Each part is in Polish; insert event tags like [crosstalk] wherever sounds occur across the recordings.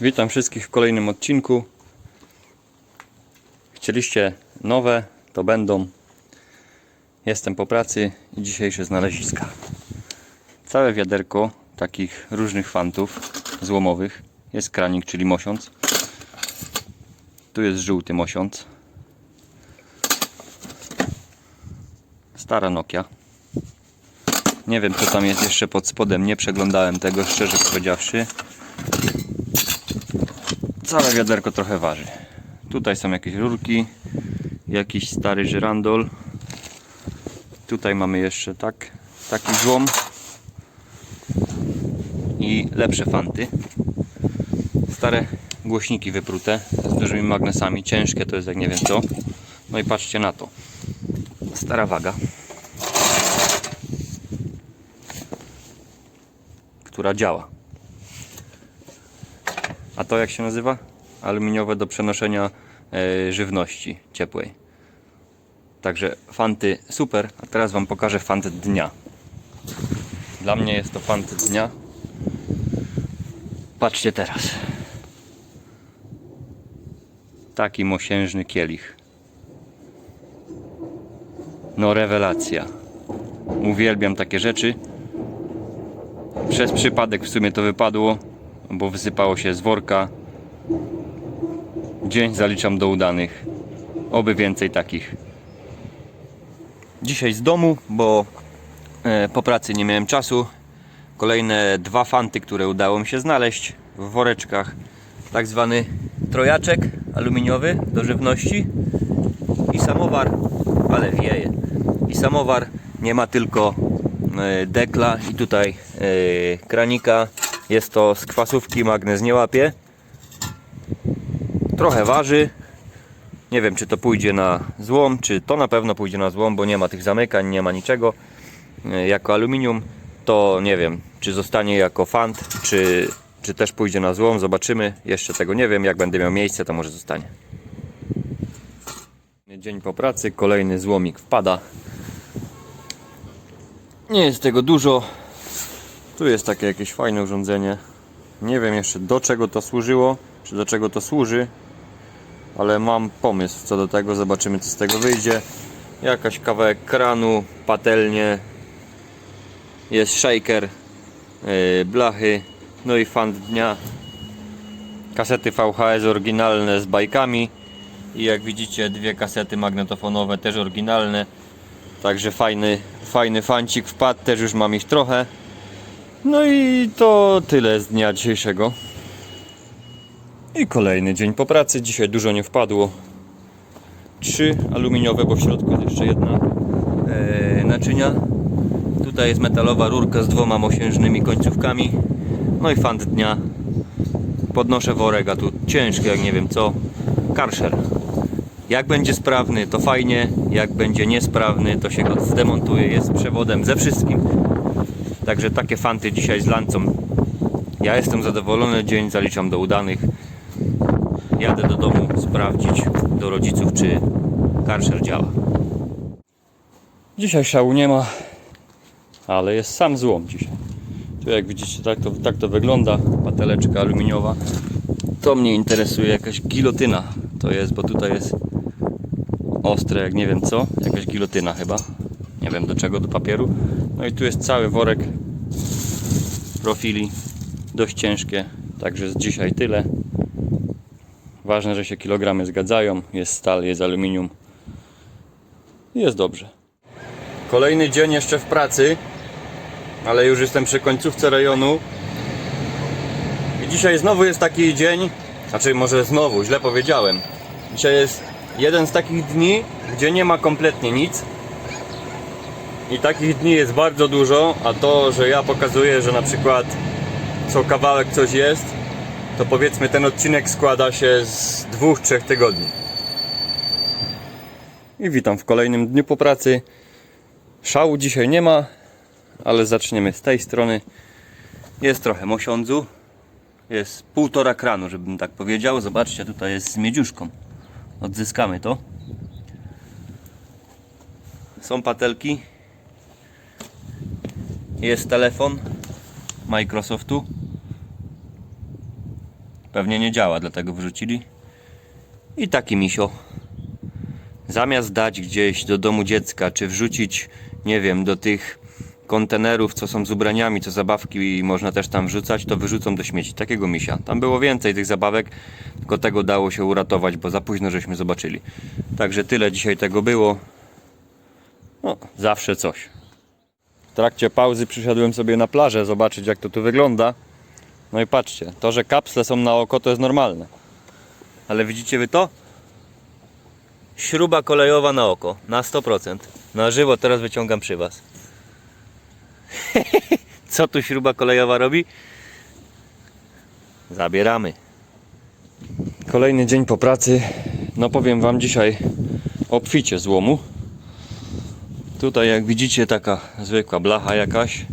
Witam wszystkich w kolejnym odcinku. Chcieliście nowe, to będą. Jestem po pracy i dzisiejsze znaleziska. Całe wiaderko takich różnych fantów złomowych. Jest kranik, czyli mosiąc. Tu jest żółty mosiąc. Stara Nokia. Nie wiem co tam jest jeszcze pod spodem, nie przeglądałem tego szczerze powiedziawszy. Całe wiaderko trochę waży. Tutaj są jakieś rurki, jakiś stary żyrandol. Tutaj mamy jeszcze tak, taki złom i lepsze fanty. Stare głośniki wyprute z dużymi magnesami, ciężkie to jest jak nie wiem co. No i patrzcie na to. Stara waga. Która działa. A to jak się nazywa? Aluminiowe do przenoszenia e, żywności ciepłej. Także fanty super, a teraz Wam pokażę fant dnia. Dla mnie jest to fant dnia. Patrzcie teraz. Taki mosiężny kielich. No rewelacja. Uwielbiam takie rzeczy. Przez przypadek w sumie to wypadło, bo wysypało się z worka. Dzień zaliczam do udanych. Oby więcej takich. Dzisiaj z domu, bo e, po pracy nie miałem czasu. Kolejne dwa fanty, które udało mi się znaleźć w woreczkach. Tak zwany trojaczek aluminiowy do żywności i samowar, ale wieje. I samowar nie ma tylko e, dekla i tutaj e, kranika. Jest to z kwasówki, magnes nie łapie. Trochę waży. Nie wiem, czy to pójdzie na złom, czy to na pewno pójdzie na złom, bo nie ma tych zamykań, nie ma niczego. E, Jako aluminium to nie wiem, czy zostanie jako fant, czy, czy też pójdzie na złom. Zobaczymy. Jeszcze tego nie wiem. Jak będę miał miejsce, to może zostanie. Dzień po pracy, kolejny złomik wpada. Nie jest tego dużo. Tu jest takie jakieś fajne urządzenie. Nie wiem jeszcze do czego to służyło, czy do czego to służy, ale mam pomysł co do tego. Zobaczymy co z tego wyjdzie. Jakaś kawałek kranu, patelnie, jest shaker, yy, blachy, no i fan dnia. Kasety VHS oryginalne z bajkami i jak widzicie dwie kasety magnetofonowe też oryginalne. Także fajny, fajny fancik wpadł, też już mam ich trochę. No i to tyle z dnia dzisiejszego. I kolejny dzień po pracy. Dzisiaj dużo nie wpadło. Trzy aluminiowe, bo w środku jest jeszcze jedna e, naczynia. Tutaj jest metalowa rurka z dwoma mosiężnymi końcówkami. No i fant dnia. Podnoszę worek, a tu ciężki jak nie wiem co. Karszer. Jak będzie sprawny, to fajnie. Jak będzie niesprawny, to się go zdemontuje. Jest przewodem ze wszystkim. Także takie fanty dzisiaj z lancą. Ja jestem zadowolony. Dzień zaliczam do udanych. Jadę do domu sprawdzić do rodziców, czy karszer działa. Dzisiaj szału nie ma, ale jest sam złom dzisiaj. Tu jak widzicie, tak to, tak to wygląda. Pateleczka aluminiowa. To mnie interesuje, jakaś gilotyna to jest, bo tutaj jest ostre, jak nie wiem co, jakaś gilotyna chyba. Nie wiem do czego, do papieru. No i tu jest cały worek profili, dość ciężkie. Także z dzisiaj tyle. Ważne, że się kilogramy zgadzają. Jest stal, jest aluminium. Jest dobrze. Kolejny dzień jeszcze w pracy, ale już jestem przy końcówce rejonu. I dzisiaj znowu jest taki dzień, znaczy może znowu, źle powiedziałem. Dzisiaj jest jeden z takich dni, gdzie nie ma kompletnie nic. I takich dni jest bardzo dużo, a to, że ja pokazuję, że na przykład co kawałek coś jest, to powiedzmy ten odcinek składa się z dwóch, trzech tygodni. I witam w kolejnym dniu po pracy. Szału dzisiaj nie ma, ale zaczniemy z tej strony. Jest trochę mosiądzu. Jest półtora kranu, żebym tak powiedział. Zobaczcie, tutaj jest z miedziuszką. Odzyskamy to. Są patelki. Jest telefon Microsoftu. Pewnie nie działa, dlatego wrzucili. I taki misio. Zamiast dać gdzieś do domu dziecka, czy wrzucić, nie wiem, do tych kontenerów, co są z ubraniami, co zabawki można też tam wrzucać, to wyrzucą do śmieci. Takiego misia. Tam było więcej tych zabawek, tylko tego dało się uratować, bo za późno żeśmy zobaczyli. Także tyle dzisiaj tego było. No, zawsze coś. Trakcie pauzy przyszedłem sobie na plażę zobaczyć jak to tu wygląda. No i patrzcie, to, że kapsle są na oko to jest normalne. Ale widzicie wy to? Śruba kolejowa na oko, na 100%. Na żywo teraz wyciągam przy was. [laughs] Co tu śruba kolejowa robi? Zabieramy. Kolejny dzień po pracy. No powiem wam dzisiaj obficie złomu. Tutaj jak widzicie taka zwykła blacha jakaś.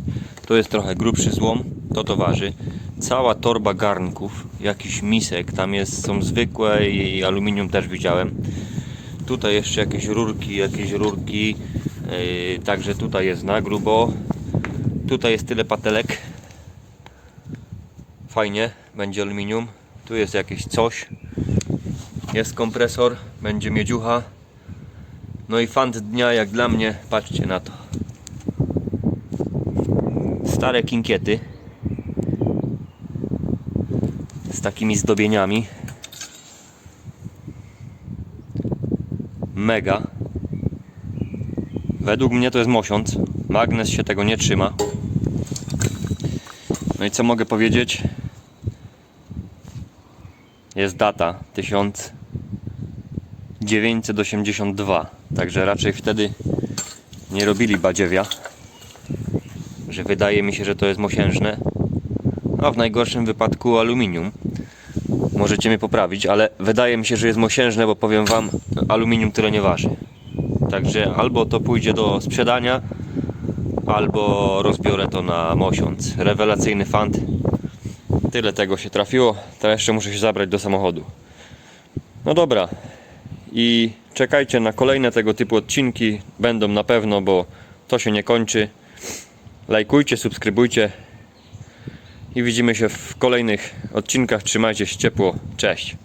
To jest trochę grubszy złom. To to waży. Cała torba garnków, jakiś misek, tam jest, są zwykłe i aluminium też widziałem. Tutaj jeszcze jakieś rurki, jakieś rurki. Yy, także tutaj jest na grubo. Tutaj jest tyle patelek. Fajnie, będzie aluminium. Tu jest jakieś coś. Jest kompresor, będzie miedziucha. No i fant dnia jak dla mnie, patrzcie na to. Stare kinkiety z takimi zdobieniami. Mega. Według mnie to jest mosiąc. Magnes się tego nie trzyma. No i co mogę powiedzieć? Jest data 1982. Także raczej wtedy nie robili badziewia. Że wydaje mi się, że to jest mosiężne. A w najgorszym wypadku aluminium. Możecie mnie poprawić, ale wydaje mi się, że jest mosiężne, bo powiem wam, aluminium tyle nie waży. Także albo to pójdzie do sprzedania, albo rozbiorę to na mosiąc. Rewelacyjny fant. Tyle tego się trafiło. Teraz jeszcze muszę się zabrać do samochodu. No dobra. I czekajcie na kolejne tego typu odcinki. Będą na pewno, bo to się nie kończy. Lajkujcie, subskrybujcie. I widzimy się w kolejnych odcinkach. Trzymajcie się ciepło. Cześć.